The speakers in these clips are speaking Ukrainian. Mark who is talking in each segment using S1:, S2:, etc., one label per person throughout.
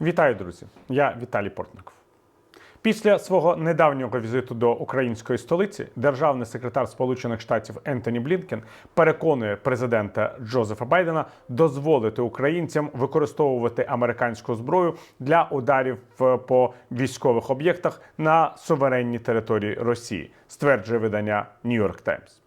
S1: Вітаю, друзі! Я Віталій Портников. Після свого недавнього візиту до української столиці державний секретар Сполучених Штатів Ентоні Блінкен переконує президента Джозефа Байдена дозволити українцям використовувати американську зброю для ударів по військових об'єктах на суверенній території Росії, стверджує видання New York Times.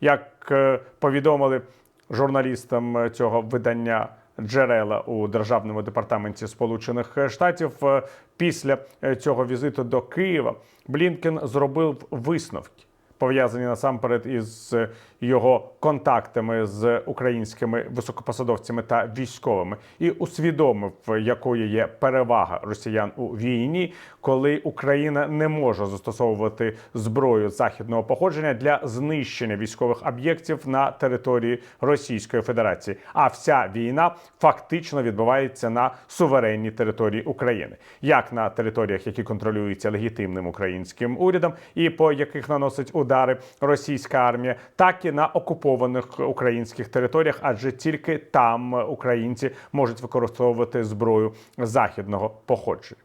S1: Як е, повідомили журналістам цього видання джерела у державному департаменті Сполучених Штатів, е, після е, цього візиту до Києва. Блінкен зробив висновки, пов'язані насамперед із його контактами з українськими високопосадовцями та військовими, і усвідомив, якою є перевага росіян у війні, коли Україна не може застосовувати зброю західного походження для знищення військових об'єктів на території Російської Федерації. А вся війна фактично відбувається на суверенній території України, як на територіях, які контролюються легітимним українським урядом, і по яких наносить удари російська армія, так і на окупованих українських територіях, адже тільки там українці можуть використовувати зброю західного походження.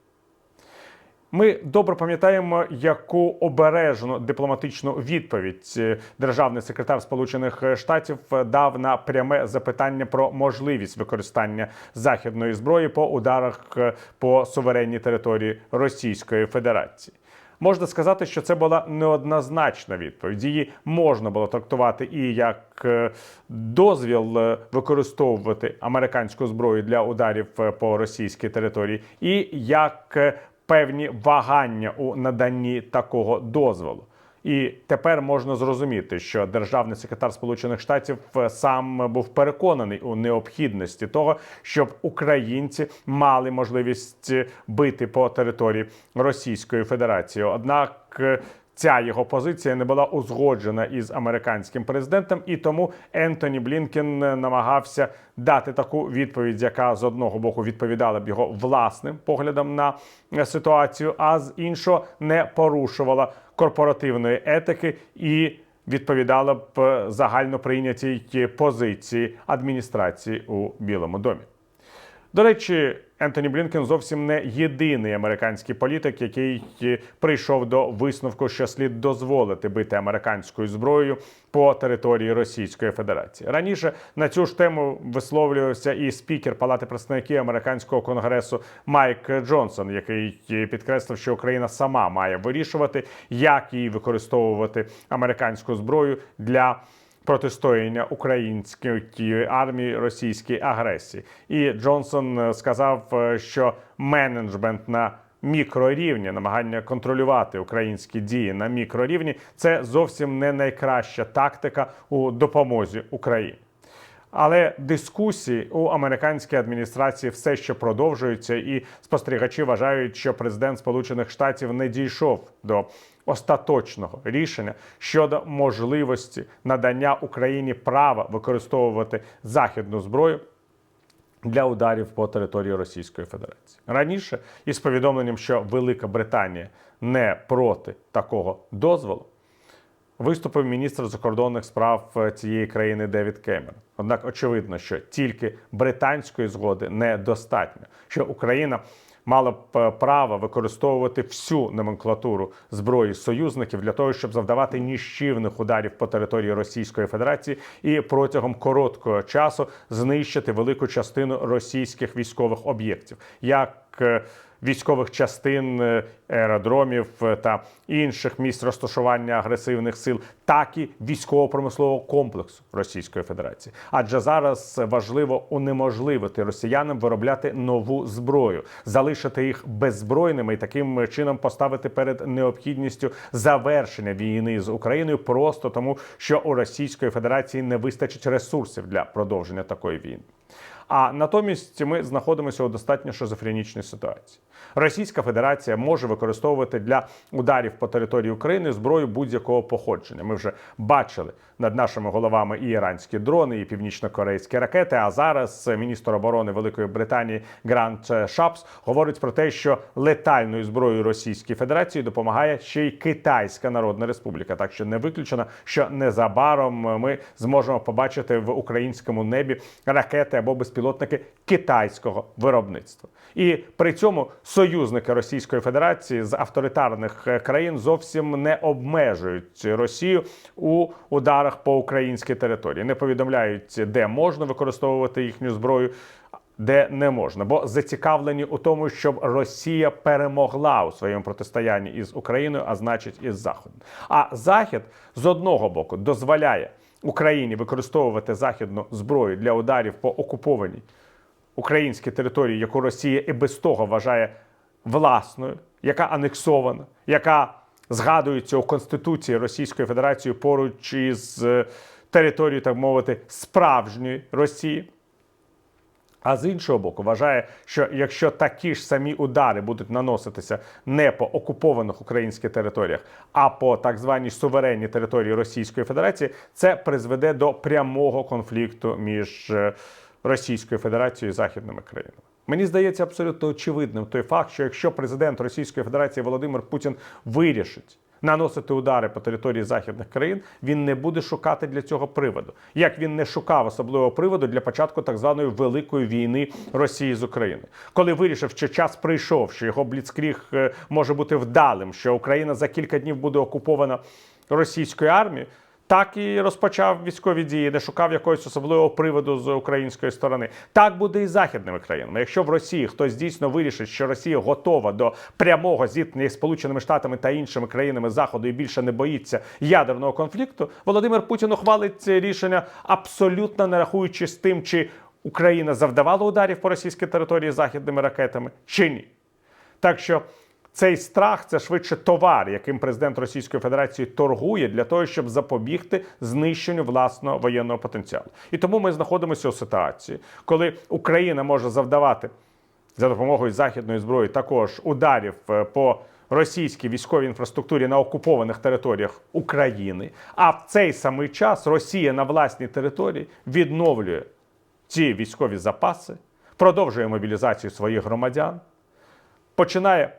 S1: Ми добре пам'ятаємо, яку обережну дипломатичну відповідь е, державний секретар Сполучених Штатів дав на пряме запитання про можливість використання західної зброї по ударах е, по суверенній території Російської Федерації. Можна сказати, що це була неоднозначна відповідь. Її можна було трактувати і як е, дозвіл е, використовувати американську зброю для ударів е, по російській території, і як певні вагання у наданні такого дозволу. І тепер можна зрозуміти, що державний секретар Сполучених Штатів е, сам був переконаний у необхідності того, щоб українці мали можливість е, бити по території Російської Федерації. Однак е, Ця його позиція не була узгоджена із американським президентом, і тому Ентоні Блінкен намагався дати таку відповідь, яка з одного боку відповідала б його власним поглядам на ситуацію, а з іншого не порушувала корпоративної етики і відповідала б загально прийнятій позиції адміністрації у Білому домі. До речі, Ентоні Блінкен зовсім не єдиний американський політик, який е, прийшов до висновку, що слід дозволити бити американською зброєю по території Російської Федерації. Раніше на цю ж тему висловлювався і спікер Палати представників американського конгресу Майк Джонсон, який е, підкреслив, що Україна сама має вирішувати, як їй використовувати американську зброю для протистояння української армії російській агресії. І Джонсон е, сказав, е, що менеджмент на мікрорівні, намагання контролювати українські дії на мікрорівні це зовсім не найкраща тактика у допомозі Україні. Але дискусії у американській адміністрації все ще продовжуються, і спостерігачі вважають, що президент Сполучених Штатів не дійшов до остаточного рішення щодо можливості надання Україні права використовувати західну зброю. Для ударів по території Російської Федерації раніше із повідомленням, що Велика Британія не проти такого дозволу, виступив міністр закордонних справ е, цієї країни Девід Кемерон. Однак очевидно, що тільки британської згоди недостатньо, що Україна мала б е, право використовувати всю номенклатуру зброї союзників для того, щоб завдавати ніщівних ударів по території Російської Федерації і протягом короткого часу знищити велику частину російських військових об'єктів. як е, Військових частин е, аеродромів е, та інших місць розташування агресивних сил, так і військово-промислового комплексу Російської Федерації. Адже зараз важливо унеможливити росіянам виробляти нову зброю, залишити їх беззбройними і таким чином поставити перед необхідністю завершення війни з Україною, просто тому, що у Російської Федерації не вистачить ресурсів для продовження такої війни. А натомість ми знаходимося у достатньо шизофренічній ситуації. Російська Федерація може використовувати для ударів по території України зброю будь-якого походження. Ми вже бачили над нашими головами і іранські дрони, і північно-корейські ракети. А зараз міністр оборони Великої Британії Грант Шапс говорить про те, що летальною зброєю Російської Федерації допомагає ще й Китайська Народна Республіка. Так що не виключено, що незабаром ми зможемо побачити в українському небі ракети або безпілотні безпілотники китайського виробництва. І при цьому союзники Російської Федерації з авторитарних е, країн зовсім не обмежують Росію у ударах по українській території, не повідомляють, де можна використовувати їхню зброю. Де не можна, бо зацікавлені у тому, щоб Росія перемогла у своєму протистоянні із Україною, а значить із Заходом. А Захід з одного боку дозволяє Україні використовувати західну зброю для ударів по окупованій українській території, яку Росія і без того вважає власною, яка анексована, яка згадується у Конституції Російської Федерації поруч із е, територією, так мовити, справжньої Росії. А з іншого боку, вважає, що якщо такі ж самі удари будуть наноситися не по окупованих українських територіях, а по так званій суверенній території Російської Федерації, це призведе до прямого конфлікту між е, Російською Федерацією і західними країнами. Мені здається абсолютно очевидним той факт, що якщо президент Російської Федерації Володимир Путін вирішить наносити удари по території західних країн, він не буде шукати для цього приводу. Як він не шукав особливого приводу для початку так званої великої війни Росії з Україною, коли вирішив, що час прийшов, що його бліцкріг е, може бути вдалим, що Україна за кілька днів буде окупована російською армією. Так і розпочав військові дії, не шукав якогось особливого приводу з української сторони. Так буде і західними країнами. Якщо в Росії хтось дійсно вирішить, що Росія готова до прямого зіткнення з Сполученими Штатами та іншими країнами Заходу і більше не боїться ядерного конфлікту, Володимир Путін ухвалить це рішення абсолютно не рахуючи з тим, чи Україна завдавала ударів по російській території західними ракетами, чи ні. Так що цей страх це швидше товар, яким президент Російської Федерації торгує для того, щоб запобігти знищенню власного воєнного потенціалу. І тому ми знаходимося у ситуації, коли Україна може завдавати за допомогою західної зброї також ударів е, по російській військовій інфраструктурі на окупованих територіях України. А в цей самий час Росія на власній території відновлює ці військові запаси, продовжує мобілізацію своїх громадян, починає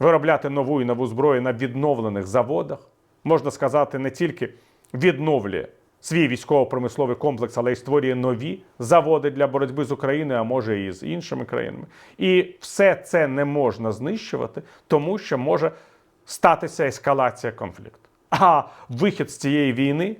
S1: виробляти нову і нову зброю на відновлених заводах. Можна сказати, не тільки відновлює свій військово-промисловий комплекс, але й створює нові заводи для боротьби з Україною, а може і з іншими країнами. І все це не можна знищувати, тому що може статися ескалація конфлікту. А вихід з цієї війни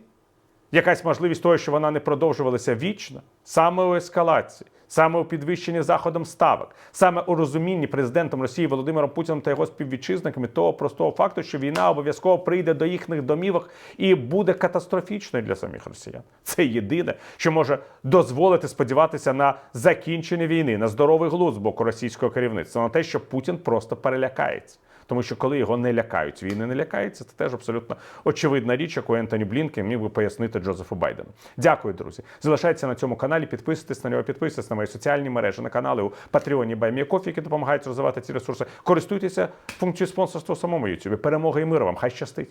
S1: якась можливість того, що вона не продовжувалася вічно, саме у ескалації, саме у підвищенні заходом ставок, саме у розумінні президентом Росії Володимиром Путіним та його співвітчизниками того простого факту, що війна обов'язково прийде до їхніх домівок і буде катастрофічною для самих росіян. Це єдине, що може дозволити сподіватися на закінчення війни, на здоровий глузд з боку російського керівництва, на те, що Путін просто перелякається. Тому що коли його не лякають, війни не лякається, це теж абсолютно очевидна річ, яку Ентоні Блінкен міг би пояснити Джозефу Байдену. Дякую, друзі. Залишайтеся на цьому каналі, підписуйтесь на нього, підписуйтесь на мої соціальні мережі, на канали у Патреоні Баймієкофі, які допомагають розвивати ці ресурси. Користуйтеся функцією спонсорства у самому Ютубі. Перемоги і миру вам! Хай щастить!